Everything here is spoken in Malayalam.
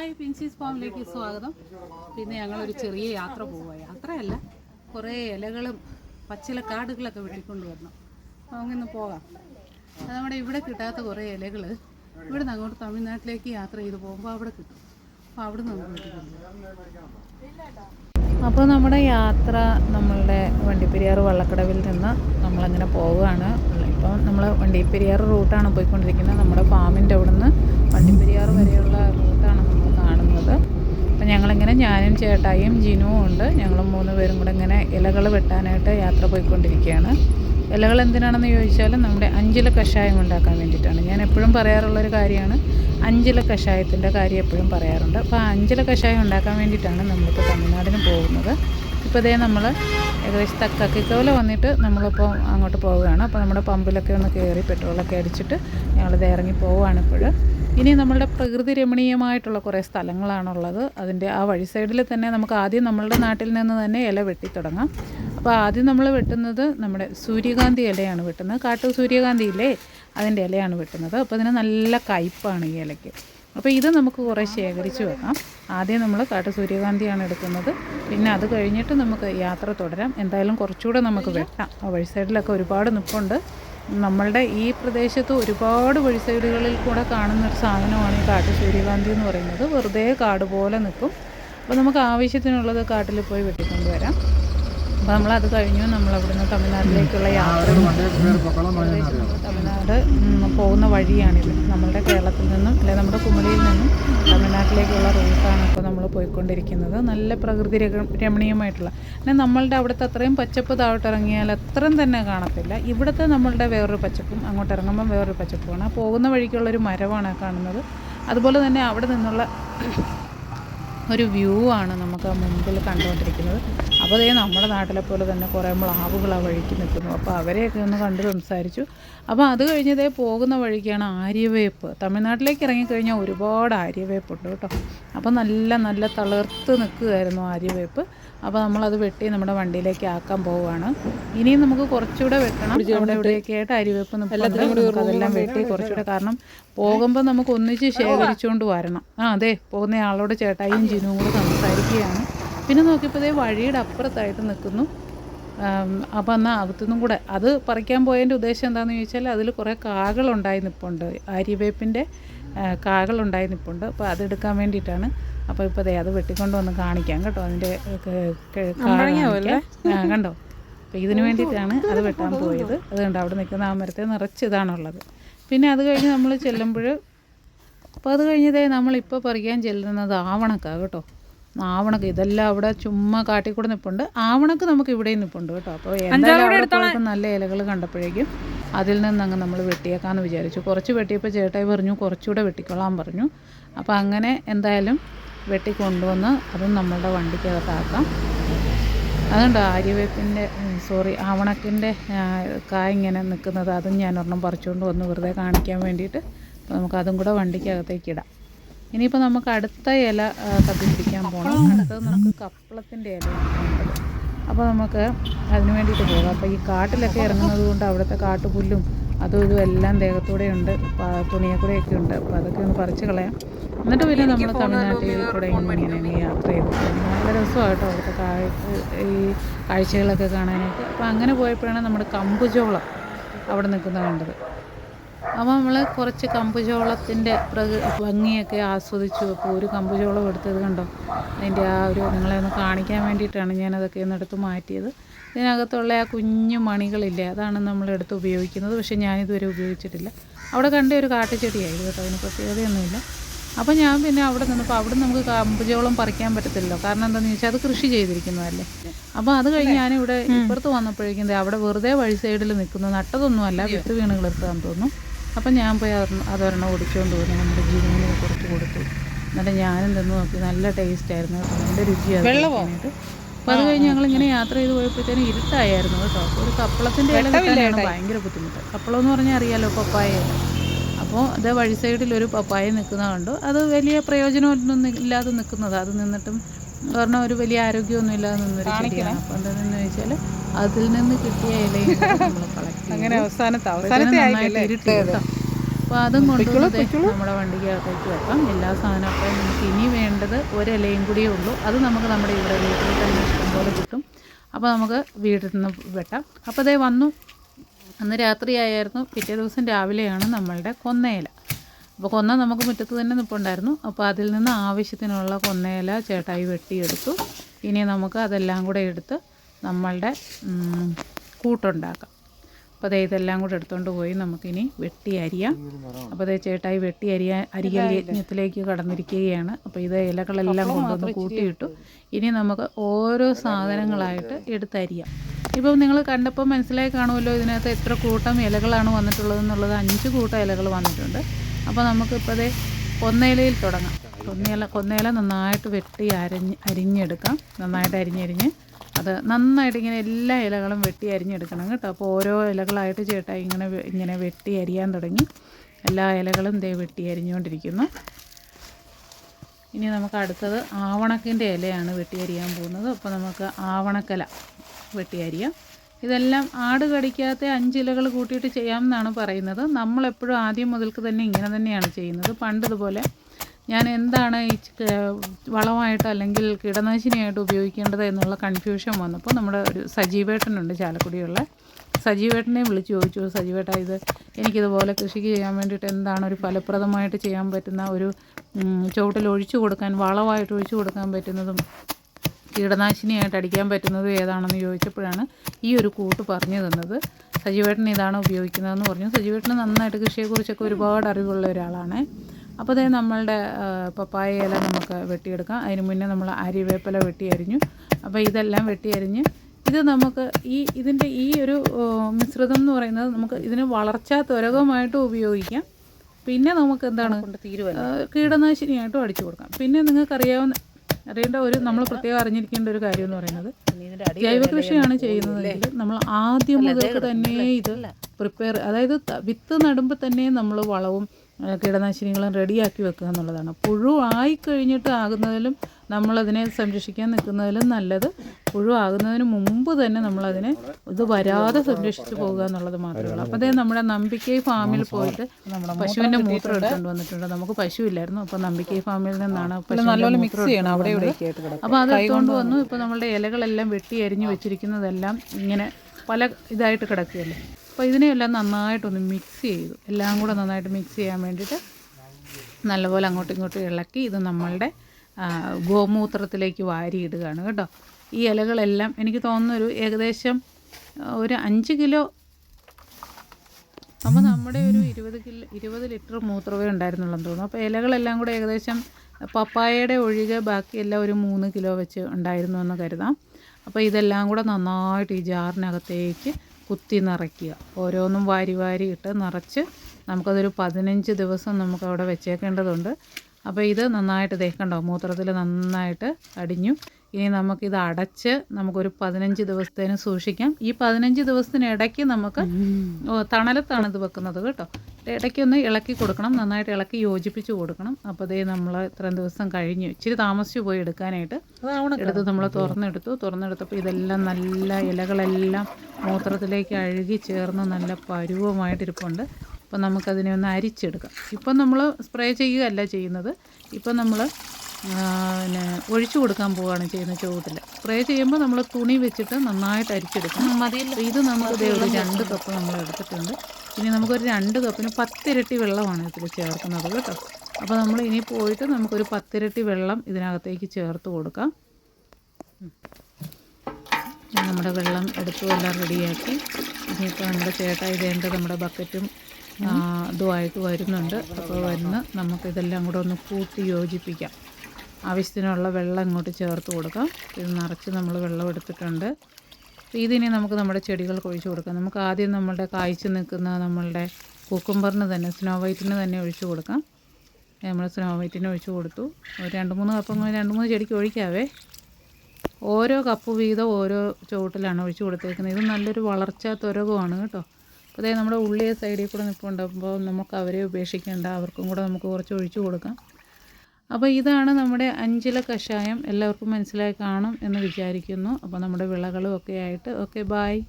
ഹായ് പിൻസീസ് ഫാമിലേക്ക് സ്വാഗതം. പിന്നെ ഞങ്ങളൊരു ചെറിയ യാത്ര പോവുക യാത്രയല്ല കുറേ ഇലകളും പച്ചില കാടുകളൊക്കെ വെട്ടിക്കൊണ്ട് വരണം നമുക്കിന്ന് പോകാം. നമ്മുടെ ഇവിടെ കിട്ടാത്ത കുറേ ഇലകൾ ഇവിടെ നിന്ന് അങ്ങോട്ട് തമിഴ്നാട്ടിലേക്ക് യാത്ര ചെയ്ത് പോകുമ്പോൾ അവിടെ കിട്ടും. അപ്പോൾ അവിടെ നമുക്ക് വെട്ടിക്കൊണ്ട് അപ്പോൾ നമ്മുടെ യാത്ര നമ്മളുടെ വണ്ടിപ്പെരിയാർ വള്ളക്കടവിൽ നിന്ന് നമ്മളങ്ങനെ പോവുകയാണ്. ഇപ്പോൾ നമ്മൾ വണ്ടിപ്പെരിയാർ റൂട്ടാണ് പോയിക്കൊണ്ടിരിക്കുന്നത്. നമ്മുടെ ഫാമിന്റെ അവിടുന്ന് വണ്ടിപ്പെരിയാർ വരെയുള്ള റൂട്ടാണ് നമ്മൾ കാണുന്നത് അപ്പോൾ ഞങ്ങളിങ്ങനെ ഞാനും ചേട്ടായും ജിനുവും ഉണ്ട്. ഞങ്ങളും മൂന്ന് പേരും കൂടെ ഇങ്ങനെ ഇലകൾ വെട്ടാനായിട്ട് യാത്ര പോയിക്കൊണ്ടിരിക്കുകയാണ്. ഇലകൾ എന്തിനാണെന്ന് ചോദിച്ചാൽ നമ്മുടെ അഞ്ചില കഷായം ഉണ്ടാക്കാൻ വേണ്ടിയിട്ടാണ്. ഞാൻ എപ്പോഴും പറയാറുള്ളൊരു കാര്യമാണ് അഞ്ചില കഷായത്തിന്റെ കാര്യം എപ്പോഴും പറയാറുണ്ട്. അപ്പോൾ ആ അഞ്ചില കഷായം ഉണ്ടാക്കാൻ വേണ്ടിയിട്ടാണ് നമ്മളിപ്പോൾ തമിഴ്നാടിന് പോകുന്നത്. ഇപ്പോൾ ഇതേ നമ്മൾ ഏകദേശം തക്കക്കിക്കോല വന്നിട്ട് നമ്മളിപ്പോൾ അങ്ങോട്ട് പോവുകയാണ്. അപ്പോൾ നമ്മുടെ പമ്പിലൊക്കെ ഒന്ന് കയറി പെട്രോളൊക്കെ അടിച്ചിട്ട് ഞങ്ങളിത് ഇറങ്ങി പോവുകയാണ് ഇപ്പോൾ ഇനി നമ്മളുടെ പ്രകൃതി രമണീയമായിട്ടുള്ള കുറേ സ്ഥലങ്ങളാണുള്ളത്. അതിന്റെ ആ വഴി സൈഡിൽ തന്നെ നമുക്ക് ആദ്യം നമ്മളുടെ നാട്ടിൽ നിന്ന് തന്നെ ഇല വെട്ടി തുടങ്ങാം. അപ്പോൾ ആദ്യം നമ്മൾ വെട്ടുന്നത് നമ്മുടെ സൂര്യകാന്തി ഇലയാണ് വെട്ടുന്നത്. കാട്ടു സൂര്യകാന്തി ഇല്ലേ? അതിന്റെ ഇലയാണ് വെട്ടുന്നത്. അപ്പോൾ അതിന് നല്ല കയ്പ്പാണ് ഈ ഇലയ്ക്ക്. അപ്പോൾ ഇത് നമുക്ക് കുറേ ശേഖരിച്ച് വെക്കാം. ആദ്യം നമ്മൾ കാട്ടു സൂര്യകാന്തിയാണ് എടുക്കുന്നത്. പിന്നെ അത് കഴിഞ്ഞിട്ട് നമുക്ക് യാത്ര തുടരാം. എന്തായാലും കുറച്ചുകൂടെ നമുക്ക് വെട്ടാം. ആ വഴി സൈഡിലൊക്കെ ഒരുപാട് നിപ്പുണ്ട്. നമ്മളുടെ ഈ പ്രദേശത്ത് ഒരുപാട് വഴി സൈഡുകളിൽ കൂടെ കാണുന്ന ഒരു സാധനമാണ് ഈ കാട്ടു സൂര്യകാന്തി എന്ന് പറയുന്നത്. വെറുതെ കാട് പോലെ നിൽക്കും. അപ്പോൾ നമുക്ക് ആവശ്യത്തിനുള്ളത് കാട്ടിൽ പോയി വെട്ടിക്കൊണ്ടുവരാം. അപ്പോൾ നമ്മൾ അത് കഴിഞ്ഞു. നമ്മൾ അവിടുന്ന് തമിഴ്നാട്ടിലേക്കുള്ള യാത്ര തമിഴ്നാട് പോകുന്ന വഴിയാണിത്. നമ്മളുടെ കേരളത്തിൽ നിന്നും അല്ലെ നമ്മുടെ കുമളിയിൽ നിന്നും തമിഴ്നാട്ടിലേക്കുള്ള റൂട്ടാണ് ഇപ്പോൾ നമ്മൾ പോയിക്കൊണ്ടിരിക്കുന്നത്. നല്ല പ്രകൃതി രക- രമണീയമായിട്ടുള്ള. പിന്നെ നമ്മളുടെ അവിടുത്തെ അത്രയും പച്ചപ്പ് താഴോട്ടിറങ്ങിയാൽ അത്രയും തന്നെ കാണത്തില്ല. ഇവിടുത്തെ നമ്മളുടെ വേറൊരു പച്ചപ്പും അങ്ങോട്ട് ഇറങ്ങുമ്പം വേറൊരു പച്ചപ്പുമാണ്. ആ പോകുന്ന വഴിക്കുള്ളൊരു മരമാണ് കാണുന്നത്. അതുപോലെ തന്നെ അവിടെ നിന്നുള്ള ഒരു വ്യൂ ആണ് നമുക്ക് മുമ്പിൽ കണ്ടുകൊണ്ടിരിക്കുന്നത്. അപ്പോൾ അതേ നമ്മുടെ നാട്ടിലെ പോലെ തന്നെ കുറേ മ്ലാവുകൾ ആ വഴിക്ക് നിൽക്കുന്നു അപ്പോൾ അവരെയൊക്കെ ഒന്ന് കണ്ട് സംസാരിച്ചു. അപ്പോൾ അത് കഴിഞ്ഞതേ പോകുന്ന വഴിക്കാണ് ആര്യവേപ്പ്. തമിഴ്നാട്ടിലേക്ക് ഇറങ്ങിക്കഴിഞ്ഞാൽ ഒരുപാട് ആര്യവേപ്പുണ്ട് കേട്ടോ. അപ്പോൾ നല്ല നല്ല തളിർത്ത് നിൽക്കുകയായിരുന്നു ആര്യവേപ്പ്. അപ്പോൾ നമ്മളത് വെട്ടി നമ്മുടെ വണ്ടിയിലേക്ക് ആക്കാൻ പോവുകയാണ്. ഇനിയും നമുക്ക് കുറച്ചുകൂടെ വെട്ടണം അവിടെ ഇവിടെയൊക്കെ ആയിട്ട് അരിവേപ്പ് നമുക്ക് അതെല്ലാം വെട്ടി കുറച്ചുകൂടെ കാരണം പോകുമ്പോൾ നമുക്ക് ഒന്നിച്ച് ശേഖരിച്ചുകൊണ്ട് വരണം. ആ അതെ പോകുന്ന ആളോട് ചേട്ടായും ജിനുവും കൂടെ സംസാരിക്കുകയാണ്. പിന്നെ നോക്കിയപ്പോൾ ഇതേ വഴിയുടെ അപ്പുറത്തായിട്ട് നിൽക്കുന്നു. അപ്പോൾ എന്നാൽ അകത്തുനിന്നും കൂടെ. അത് പറിക്കാൻ പോയതിന്റെ ഉദ്ദേശം എന്താണെന്ന് ചോദിച്ചാൽ അതിൽ കുറേ കാകളുണ്ടായി നിൽപ്പുണ്ട് ആര്യവേപ്പിന്റെ കാകളുണ്ടായി നിൽപ്പുണ്ട് അപ്പോൾ അതെടുക്കാൻ വേണ്ടിയിട്ടാണ്. അപ്പോൾ ഇപ്പോൾ ദേ അത് വെട്ടിക്കൊണ്ട് വന്ന് കാണിക്കാം കേട്ടോ. അതിന്റെ കണ്ടോ? അപ്പോൾ ഇതിന് വേണ്ടിയിട്ടാണ് അത് വെട്ടാൻ പോയത്. അതുകൊണ്ട് കണ്ടോ അവിടെ നിൽക്കുന്ന ആ മരത്തെ നിറച്ച് ഇതാണുള്ളത് പിന്നെ അത് കഴിഞ്ഞ് നമ്മൾ ചെല്ലുമ്പോൾ അപ്പോൾ അത് കഴിഞ്ഞതേ നമ്മളിപ്പോൾ പറിക്കാൻ ചെല്ലുന്നത് ആവണക്കാണ് കേട്ടോ. ആവണക്ക് ഇതെല്ലാം അവിടെ ചുമ്മാ കാട്ടിക്കൂടെ നിൽപ്പുണ്ട് ആവണക്ക് നമുക്ക് ഇവിടെയും നിൽപ്പുണ്ട് കേട്ടോ. അപ്പോൾ എന്തായാലും നല്ല ഇലകൾ കണ്ടപ്പോഴേക്കും അതിൽ നിന്ന് അങ്ങ് നമ്മൾ വെട്ടിയേക്കാമെന്ന് വിചാരിച്ചു. കുറച്ച് വെട്ടിയപ്പോൾ ചേട്ടായി പറഞ്ഞു കുറച്ചുകൂടെ വെട്ടിക്കൊള്ളാൻ പറഞ്ഞു. അപ്പോൾ അങ്ങനെ എന്തായാലും വെട്ടി കൊണ്ടുവന്ന് അതും നമ്മളുടെ വണ്ടിക്കകത്താക്കാം. അതുകൊണ്ട് ആര്യവേപ്പിന്റെ സോറി ആവണക്കിന്റെ കായ ഇങ്ങനെ നിൽക്കുന്നത്. അതും ഞാൻ ഒരെണ്ണം പറിച്ചുകൊണ്ട് വന്ന് വെറുതെ കാണിക്കാൻ വേണ്ടിയിട്ട്. അപ്പോൾ നമുക്ക് അതും കൂടെ വണ്ടിക്കകത്തേക്ക് ഇടാം. ഇനിയിപ്പോൾ നമുക്ക് അടുത്ത ഇല കത്തിപ്പിക്കാൻ പോകണം അടുത്തത് നമുക്ക് കപ്പളത്തിന്റെ ഇലയാണ് വേണ്ടത്. അപ്പോൾ നമുക്ക് അതിന് വേണ്ടിയിട്ട് പോകാം. അപ്പോൾ ഈ കാട്ടിലൊക്കെ ഇറങ്ങുന്നത് കൊണ്ട് അവിടുത്തെ കാട്ടുപുല്ലും അതും ഇതും എല്ലാം ദേഹത്തൂടെ ഉണ്ട്. തുണിയെ ഒക്കെ ഉണ്ട്. അപ്പോൾ അതൊക്കെ ഒന്ന് പറിച്ച് കളയാം. എന്നിട്ട് പിന്നെ നമ്മൾ തമിഴ്നാട്ടിൽ കൂടെ ഇങ്ങനെ യാത്ര ചെയ്ത്. നല്ല രസമായിട്ടോ അവിടുത്തെ ഈ കാഴ്ചകളൊക്കെ കാണാനായിട്ട്. അപ്പോൾ അങ്ങനെ പോയപ്പോഴാണ് നമ്മുടെ കമ്പുചോളം അവിടെ നിൽക്കുന്ന കണ്ടത്. അപ്പോൾ നമ്മൾ കുറച്ച് കമ്പുചോളത്തിന്റെ പ്രകൃ ഭംഗിയൊക്കെ ആസ്വദിച്ചു. അപ്പോൾ ഒരു കമ്പുചോളം എടുത്തത് കണ്ടോ? അതിന്റെ ആ ഒരു നിങ്ങളെ ഒന്ന് കാണിക്കാൻ വേണ്ടിയിട്ടാണ് ഞാനതൊക്കെ ഒന്ന് എടുത്ത് മാറ്റിയത്. ഇതിനകത്തുള്ള ആ കുഞ്ഞു മണികളില്ലേ അതാണ് നമ്മൾ എടുത്ത് ഉപയോഗിക്കുന്നത്. പക്ഷേ ഞാനിതുവരെ ഉപയോഗിച്ചിട്ടില്ല. അവിടെ കണ്ട ഒരു കാട്ടുചെടിയായിരുന്നു കേട്ടോ അതിന് പ്രത്യേകതയൊന്നുമില്ല. അപ്പോൾ ഞാൻ പിന്നെ അവിടെ നിന്നപ്പോൾ അവിടെ നമുക്ക് കമ്പുചോളം പറിക്കാൻ പറ്റത്തില്ലല്ലോ. കാരണം എന്താണെന്ന് ചോദിച്ചാൽ അത് കൃഷി ചെയ്തിരിക്കുന്നതല്ലേ. അപ്പോൾ അത് കഴിഞ്ഞ് ഞാനിവിടെ ഇപ്പുറത്ത് വന്നപ്പോഴേക്കും അവിടെ വെറുതെ വഴി സൈഡിൽ നിൽക്കുന്നു. നട്ടതൊന്നുമല്ല വിത്ത് വീണ് കിളിർത്താന്ന് തോന്നുന്നു. അപ്പം ഞാൻ പോയി അതൊരെണ്ണം ഒടിച്ചുകൊണ്ട് പോയി നമ്മുടെ ജീവനിൽ കുറച്ച് കൊടുത്തു. എന്നിട്ട് ഞാനും തന്നു നോക്കി. നല്ല ടേസ്റ്റ് ആയിരുന്നു കേട്ടോ. നല്ല രുചിയായിരുന്നു അപ്പം അപ്പോൾ അത് കഴിഞ്ഞ് ഞങ്ങൾ ഇങ്ങനെ യാത്ര ചെയ്ത് പോയപ്പോഴത്തേനും ഇരുട്ടായിരുന്നു കേട്ടോ. അപ്പോൾ ഒരു കപ്പളത്തിന്റെ ഇല കിട്ടാനാണ് ഭയങ്കര ബുദ്ധിമുട്ട്. കപ്പളം എന്ന് പറഞ്ഞാൽ അറിയാലോ പപ്പായ. അപ്പോൾ അത് വഴി സൈഡിൽ ഒരു പപ്പായ നിൽക്കുന്ന കണ്ടു. അത് വലിയ പ്രയോജനമൊന്നും ഇല്ലാതെ നിൽക്കുന്നത്. അത് നിന്നിട്ടും കാരണം ഒരു വലിയ ആരോഗ്യമൊന്നും ഇല്ലാതെ നിന്നൊരു ചെടിയാണ്. അപ്പോൾ എന്താണെന്ന് ചോദിച്ചാൽ അതിൽ നിന്ന് കിട്ടിയ ഇലയും നമ്മൾ കളക്ട് അങ്ങനെ അവസാനത്തെ അവസാനത്തെ ഇരുട്ട് കേട്ടോ. അപ്പോൾ അതും കൊണ്ടുവന്ന് ദേ നമ്മുടെ വണ്ടിക്കകത്തേക്ക് വെക്കാം. എല്ലാ സാധനമൊക്കെ നമുക്ക് ഇനി വേണ്ടത് ഒരിലയും കൂടിയേ ഉള്ളൂ. അത് നമുക്ക് നമ്മുടെ ഇവിടെ വീട്ടിൽ തന്നെ ഇഷ്ടംപോലെ കിട്ടും. അപ്പോൾ നമുക്ക് വീട്ടിൽ നിന്ന് വെട്ടാം. അപ്പോൾ അതേ വന്നു. അന്ന് രാത്രിയായിരുന്നു. പിറ്റേ ദിവസം രാവിലെയാണ് നമ്മളുടെ കൊന്നയില. അപ്പോൾ കൊന്ന നമുക്ക് മുറ്റത്ത് തന്നെ നിൽപ്പുണ്ടായിരുന്നു അപ്പോൾ അതിൽ നിന്ന് ആവശ്യത്തിനുള്ള കൊന്നയില ചേട്ടായി വെട്ടിയെടുത്തു. ഇനി നമുക്ക് അതെല്ലാം കൂടെ എടുത്ത് നമ്മളുടെ കൂട്ടുണ്ടാക്കാം. അപ്പോൾ അതേ ഇതെല്ലാം കൂടെ എടുത്തുകൊണ്ട് പോയി നമുക്കിനി വെട്ടി അരിയാം. അപ്പോൾ അതേ ചേട്ടായി വെട്ടി അരിയാ അരിയൽ യജ്ഞത്തിലേക്ക് കടന്നിരിക്കുകയാണ്. അപ്പോൾ ഇത് ഇലകളെല്ലാം കൊണ്ടുവന്ന് കൂട്ടിയിട്ടു. ഇനി നമുക്ക് ഓരോ സാധനങ്ങളായിട്ട് എടുത്തരിയാം ഇപ്പം നിങ്ങൾ കണ്ടപ്പോൾ മനസ്സിലായി കാണുമല്ലോ ഇതിനകത്ത് എത്ര കൂട്ടം ഇലകളാണ് വന്നിട്ടുള്ളതെന്നുള്ളത്. അഞ്ച് കൂട്ടം ഇലകൾ വന്നിട്ടുണ്ട്. അപ്പോൾ നമുക്കിപ്പോൾ അതേ കൊന്നയിലയിൽ തുടങ്ങാം. കൊന്നയില കൊന്നയില നന്നായിട്ട് വെട്ടി അരിഞ്ഞ് അരിഞ്ഞെടുക്കാം. നന്നായിട്ട് അരിഞ്ഞരിഞ്ഞ് അത് നന്നായിട്ട് ഇങ്ങനെ എല്ലാ ഇലകളും വെട്ടി അരിഞ്ഞെടുക്കണം കേട്ടോ. അപ്പോൾ ഓരോ ഇലകളായിട്ട് ചേട്ടാ ഇങ്ങനെ ഇങ്ങനെ വെട്ടി അരിയാൻ തുടങ്ങി. എല്ലാ ഇലകളും ദേ വെട്ടി അരിഞ്ഞുകൊണ്ടിരിക്കുന്നു. ഇനി നമുക്ക് അടുത്തത് ആവണക്കിന്റെ ഇലയാണ് വെട്ടി അരിയാൻ പോകുന്നത്. അപ്പോൾ നമുക്ക് ആവണക്കല വെട്ടി അരിയാം. ഇതെല്ലാം ആട് കടിക്കാത്ത അഞ്ചിലകൾ കൂട്ടിയിട്ട് ചെയ്യാമെന്നാണ് പറയുന്നത്. നമ്മളെപ്പോഴും ആദ്യം മുതൽക്ക് തന്നെ ഇങ്ങനെ തന്നെയാണ് ചെയ്യുന്നത്. പണ്ട് ഇതുപോലെ ഞാൻ എന്താണ് ഈ വളമായിട്ട് അല്ലെങ്കിൽ കീടനാശിനിയായിട്ട് ഉപയോഗിക്കേണ്ടത് എന്നുള്ള കൺഫ്യൂഷൻ വന്നപ്പോൾ നമ്മുടെ ഒരു സജീവേട്ടനുണ്ട് ചാലക്കുടിയുള്ള സജീവേട്ടനെ വിളിച്ച് ചോദിച്ചു സജീവേട്ട ഇത് എനിക്കിതുപോലെ കൃഷിക്ക് ചെയ്യാൻ വേണ്ടിയിട്ട് എന്താണ് ഒരു ഫലപ്രദമായിട്ട് ചെയ്യാൻ പറ്റുന്ന ഒരു ചുവട്ടിൽ ഒഴിച്ചു കൊടുക്കാൻ വളമായിട്ട് ഒഴിച്ചു കൊടുക്കാൻ പറ്റുന്നതും കീടനാശിനിയായിട്ട് അടിക്കാൻ പറ്റുന്നത് ഏതാണെന്ന് ചോദിച്ചപ്പോഴാണ് ഈ ഒരു കൂട്ട് പറഞ്ഞു തന്നത്. സജീവേട്ടൻ ഇതാണ് ഉപയോഗിക്കുന്നതെന്ന് പറഞ്ഞു. സജീവേട്ടന് നന്നായിട്ട് കൃഷിയെക്കുറിച്ചൊക്കെ ഒരുപാട് അറിവുള്ള ഒരാളാണ്. അപ്പോൾ അതേ നമ്മളുടെ പപ്പായ ഇല നമുക്ക് വെട്ടിയെടുക്കാം. അതിന് മുന്നേ നമ്മൾ അരിവേപ്പില വെട്ടി അരിഞ്ഞു. അപ്പോൾ ഇതെല്ലാം വെട്ടി അരിഞ്ഞ് ഇത് നമുക്ക് ഈ ഇതിന്റെ ഈ ഒരു മിശ്രിതം എന്ന് പറയുന്നത് നമുക്ക് ഇതിന് വളർച്ചാ ത്വരകമായിട്ട് ഉപയോഗിക്കാം. പിന്നെ നമുക്ക് എന്താണ് കീടനാശിനിയായിട്ടും അടിച്ചു കൊടുക്കാം. പിന്നെ നിങ്ങൾക്ക് അറിയാവുന്ന അറിയേണ്ട ഒരു നമ്മൾ പ്രത്യേകം അറിഞ്ഞിരിക്കേണ്ട ഒരു കാര്യം എന്ന് പറയുന്നത് ജൈവ കൃഷിയാണ് ചെയ്യുന്നതെങ്കിൽ നമ്മൾ ആദ്യം മുതൽക്ക് തന്നെ ഇത് പ്രിപ്പയർ അതായത് വിത്ത് നടുമ്പോൾ തന്നെ നമ്മൾ വളവും കീടനാശിനികളും റെഡിയാക്കി വെക്കുക എന്നുള്ളതാണ്. പുഴു ആയി കഴിഞ്ഞിട്ട് ആകുന്നതിലും നമ്മളതിനെ സംരക്ഷിക്കാൻ നിൽക്കുന്നതിലും നല്ലത് പുഴു ആകുന്നതിന് മുമ്പ് തന്നെ നമ്മളതിനെ ഇത് വരാതെ സംരക്ഷിച്ചു പോകുക എന്നുള്ളത് മാത്രമേ ഉള്ളൂ. അപ്പോൾ അതേ നമ്മുടെ നമ്പിക്കൈ ഫാമിൽ പോയിട്ട് പശുവിന്റെ മൂത്രം എടുത്തുകൊണ്ട് വന്നിട്ടുണ്ട്. നമുക്ക് പശു ഇല്ലായിരുന്നു അപ്പോൾ നമ്പിക്കൈ ഫാമിൽ നിന്നാണ് നല്ലപോലെ മിക്സ് ചെയ്യണം. അവിടെ ഇവിടെ അപ്പോൾ അത് എടുത്തുകൊണ്ട് വന്നു. ഇപ്പോൾ നമ്മളുടെ ഇലകളെല്ലാം വെട്ടി അരിഞ്ഞു വെച്ചിരിക്കുന്നതെല്ലാം ഇങ്ങനെ പല ഇതായിട്ട് കിടക്കുകയല്ലേ. അപ്പോൾ ഇതിനെയെല്ലാം നന്നായിട്ടൊന്ന് മിക്സ് ചെയ്തു. എല്ലാം കൂടെ നന്നായിട്ട് മിക്സ് ചെയ്യാൻ വേണ്ടിയിട്ട് നല്ലപോലെ അങ്ങോട്ടും ഇങ്ങോട്ടും ഇളക്കി ഇത് നമ്മളുടെ ഗോമൂത്രത്തിലേക്ക് വാരിയിടുകയാണ് കേട്ടോ. ഈ ഇലകളെല്ലാം എനിക്ക് തോന്നുന്നൊരു ഏകദേശം ഒരു അഞ്ച് കിലോ അപ്പോൾ നമ്മുടെ ഒരു ഇരുപത് കിലോ ഇരുപത് ലിറ്റർ മൂത്രമേ ഉണ്ടായിരുന്നുള്ളൂ തോന്നുന്നു. അപ്പോൾ ഇലകളെല്ലാം കൂടെ ഏകദേശം പപ്പായയുടെ ഒഴികെ ബാക്കിയെല്ലാം ഒരു മൂന്ന് കിലോ വെച്ച് ഉണ്ടായിരുന്നു എന്ന് കരുതാം. അപ്പോൾ ഇതെല്ലാം കൂടെ നന്നായിട്ട് ഈ ജാറിനകത്തേക്ക് കുത്തി നിറയ്ക്കുക. ഓരോന്നും വാരി വാരി ഇട്ട് നിറച്ച് നമുക്കതൊരു പതിനഞ്ച് ദിവസം നമുക്ക് അവിടെ വെച്ചേക്കേണ്ടതുണ്ട്. അപ്പോൾ ഇത് നന്നായിട്ട് തേക്കണ്ടോ മൂത്രത്തിൽ നന്നായിട്ട് അടിഞ്ഞു. ഇനി നമുക്കിത് അടച്ച് നമുക്കൊരു പതിനഞ്ച് ദിവസത്തേന് സൂക്ഷിക്കാം. ഈ പതിനഞ്ച് ദിവസത്തിന് ഇടയ്ക്ക് നമുക്ക് തണലത്താണ് ഇത് വെക്കുന്നത് കേട്ടോ. ഇടയ്ക്കൊന്ന് ഇളക്കി കൊടുക്കണം നന്നായിട്ട് ഇളക്കി യോജിപ്പിച്ച് കൊടുക്കണം. അപ്പോൾ അതേ നമ്മൾ ഇത്രയും ദിവസം കഴിഞ്ഞു. ഇച്ചിരി താമസിച്ചു പോയി എടുക്കാനായിട്ട്. എടുത്ത് നമ്മൾ തുറന്നെടുത്തു. തുറന്നെടുത്തപ്പോൾ ഇതെല്ലാം നല്ല ഇലകളെല്ലാം മൂത്രത്തിലേക്ക് അഴുകി ചേർന്ന് നല്ല പരുവമായിട്ടിരിപ്പുണ്ട്. അപ്പോൾ നമുക്കതിനെ ഒന്ന് അരിച്ചെടുക്കാം. ഇപ്പം നമ്മൾ സ്പ്രേ ചെയ്യുകയല്ല ചെയ്യുന്നത്. ഇപ്പം നമ്മൾ പിന്നെ ഒഴിച്ചു കൊടുക്കാൻ പോവുകയാണ് ചെയ്യുന്നത് ചുവട്ടിൽ സ്പ്രേ ചെയ്യുമ്പോൾ നമ്മൾ തുണി വെച്ചിട്ട് നന്നായിട്ട് അരിച്ചെടുക്കണം ഇത് നമുക്ക് ഒരു രണ്ട് കപ്പ് നമ്മൾ എടുത്തിട്ടുണ്ട്. ഇനി നമുക്കൊരു രണ്ട് കപ്പിന് പത്തിരട്ടി വെള്ളമാണ് ഇതിൽ ചേർക്കുന്നത് കേട്ടോ. അപ്പോൾ നമ്മൾ ഇനി പോയിട്ട് നമുക്കൊരു പത്തിരട്ടി വെള്ളം ഇതിനകത്തേക്ക് ചേർത്ത് കൊടുക്കാം. നമ്മുടെ വെള്ളം എടുത്തു എല്ലാം റെഡിയാക്കി ഇനിയിപ്പോൾ നമ്മുടെ ചേട്ടായി വേണ്ട നമ്മുടെ ബക്കറ്റും ആ, ഇതുമായിട്ട് വരുന്നുണ്ട്. അപ്പോൾ വരുന്ന നമുക്കിതെല്ലാം കൂടെ ഒന്ന് കൂട്ടി യോജിപ്പിക്കാം. ആവശ്യത്തിനുള്ള വെള്ളം ഇങ്ങോട്ട് ചേർത്ത് കൊടുക്കാം. ഇത് നിറച്ച് നമ്മൾ വെള്ളം എടുത്തിട്ടുണ്ട്. ഇതിനെ നമുക്ക് നമ്മുടെ ചെടികൾക്ക് ഒഴിച്ചു കൊടുക്കാം. നമുക്ക് ആദ്യം നമ്മളുടെ കായ്ച്ചു നിൽക്കുന്ന നമ്മളുടെ കുക്കുംബറിന് തന്നെ സ്നോ വൈറ്റിന് തന്നെ ഒഴിച്ചു കൊടുക്കാം. നമ്മൾ സ്നോ വൈറ്റിന് ഒഴിച്ചു കൊടുത്തു. ഒരു രണ്ട് മൂന്ന് കപ്പ് രണ്ട് മൂന്ന് ചെടിക്ക് ഒഴിക്കാവേ. ഓരോ കപ്പ് വീതം ഓരോ ചുവട്ടിലാണ് ഒഴിച്ചു കൊടുത്തേക്കുന്നത്. ഇത് നല്ലൊരു വളർച്ചാ തുരകുമാണ് കേട്ടോ. അതേ നമ്മുടെ ഉള്ളിയെ സൈഡിൽ കൂടെ നിൽപ്പുണ്ടാകുമ്പോൾ നമുക്ക് അവരെ ഉപേക്ഷിക്കേണ്ട അവർക്കും കൂടെ നമുക്ക് കുറച്ച് ഒഴിച്ചു കൊടുക്കാം. അപ്പോൾ ഇതാണ് നമ്മുടെ അഞ്ചില കഷായം. എല്ലാവർക്കും മനസ്സിലായി കാണും എന്ന് വിചാരിക്കുന്നു. അപ്പോൾ നമ്മുടെ വിളകളും ഒക്കെ ആയിട്ട്. Okay bye